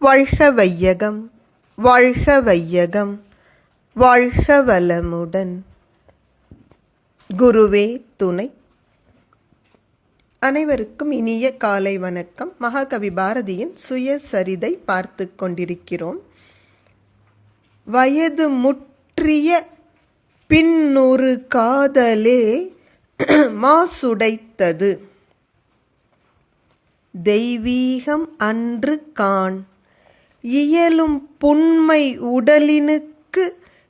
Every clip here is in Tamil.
வாழ்க வையகம் வாழ்க வையகம் வாழ்க வளமுடன். குருவே துணை. அனைவருக்கும் இனிய காலை வணக்கம். மகாகவி பாரதியின் சுயசரிதை பார்த்து கொண்டிருக்கிறோம். வயது முற்றிய பின்னொரு காதலே மாசுடைத்தது. தெய்வீகம் அன்று காண் இயலும் புண்மை உடலினுக்கு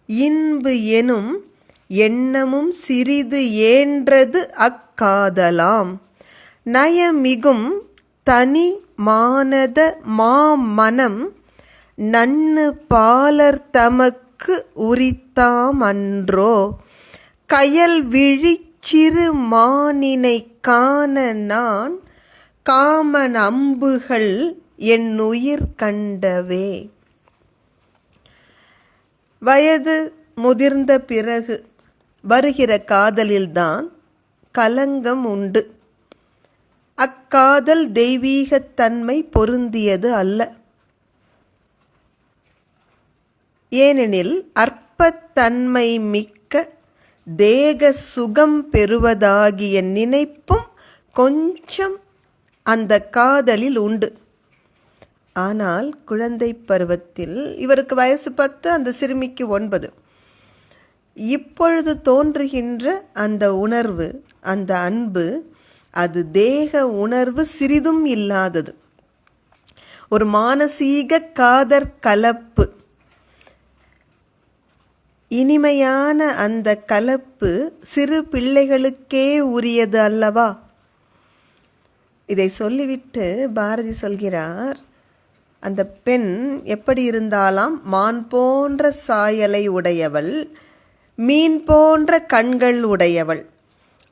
இன்பு எனும் எண்ணமும் சிறிது ஏன்றது அக்காதலாம். நயமிகும் தனி மானத மாமனம் நன்னு பாலர் தமக்கு உரித்தாமன்றோ. கயல் விழிச்சிறு மானினை காண நான் காமன் அம்புகள் என் உயிர் கண்டவே. வயது முதிர்ந்த பிறகு வருகிற காதலில்தான் கலங்கம் உண்டு. அக்காதல் தெய்வீகத்தன்மை பொருந்தியது அல்ல. ஏனெனில் அற்பத்தன்மை மிக்க தேக சுகம் பெறுவதாகிய நினைப்பும் கொஞ்சம் அந்த காதலில் உண்டு. ஆனால் குழந்தை பருவத்தில் இவருக்கு வயசு பத்து அந்த சிறுமிக்கு ஒன்பது. இப்பொழுது தோன்றுகின்ற அந்த உணர்வு அந்த அன்பு அது தேக உணர்வு சிறிதும் இல்லாதது. ஒரு மானசீக காதற் கலப்பு. இனிமையான அந்த கலப்பு சிறு பிள்ளைகளுக்கே உரியது அல்லவா? இதை சொல்லிவிட்டு பாரதி சொல்கிறார் அந்த பெண் எப்படி இருந்தாலாம் மான் போன்ற சாயலை உடையவள் மீன் போன்ற கண்கள் உடையவள்.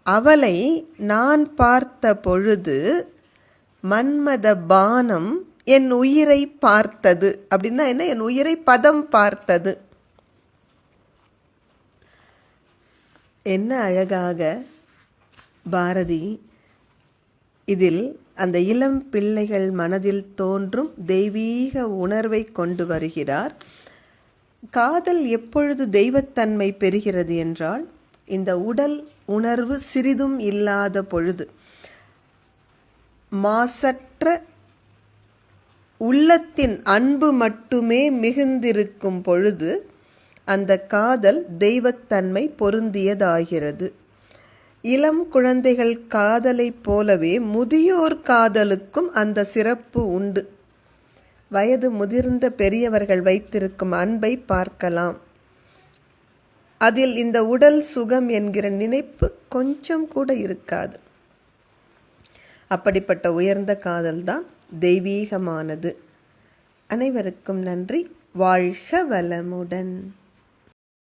அவளை நான் பார்த்த பொழுது மன்மத பானம் என் உயிரை பார்த்தது. அப்படின்னா என்ன? என் உயிரை பதம் பார்த்தது. என்ன அழகாக பாரதி இதில் அந்த இளம் பிள்ளைகள் மனதில் தோன்றும் தெய்வீக உணர்வை கொண்டு வருகிறார். காதல் எப்பொழுது தெய்வத்தன்மை பெறுகிறது என்றால் இந்த உடல் உணர்வு சிறிதும் இல்லாத பொழுது மாசற்ற உள்ளத்தின் அன்பு மட்டுமே மிகுந்திருக்கும் பொழுது அந்த காதல் தெய்வத்தன்மை பொருந்தியதாகிறது. இளம் குழந்தைகள் காதலைப் போலவே முதியோர் காதலுக்கும் அந்த சிறப்பு உண்டு. வயது முதிர்ந்த பெரியவர்கள் வைத்திருக்கும் அன்பை பார்க்கலாம். அதில் இந்த உடல் சுகம் என்கிற நினைப்பு கொஞ்சம் கூட இருக்காது. அப்படிப்பட்ட உயர்ந்த காதல்தான் தெய்வீகமானது. அனைவருக்கும் நன்றி. வாழ்க வளமுடன்.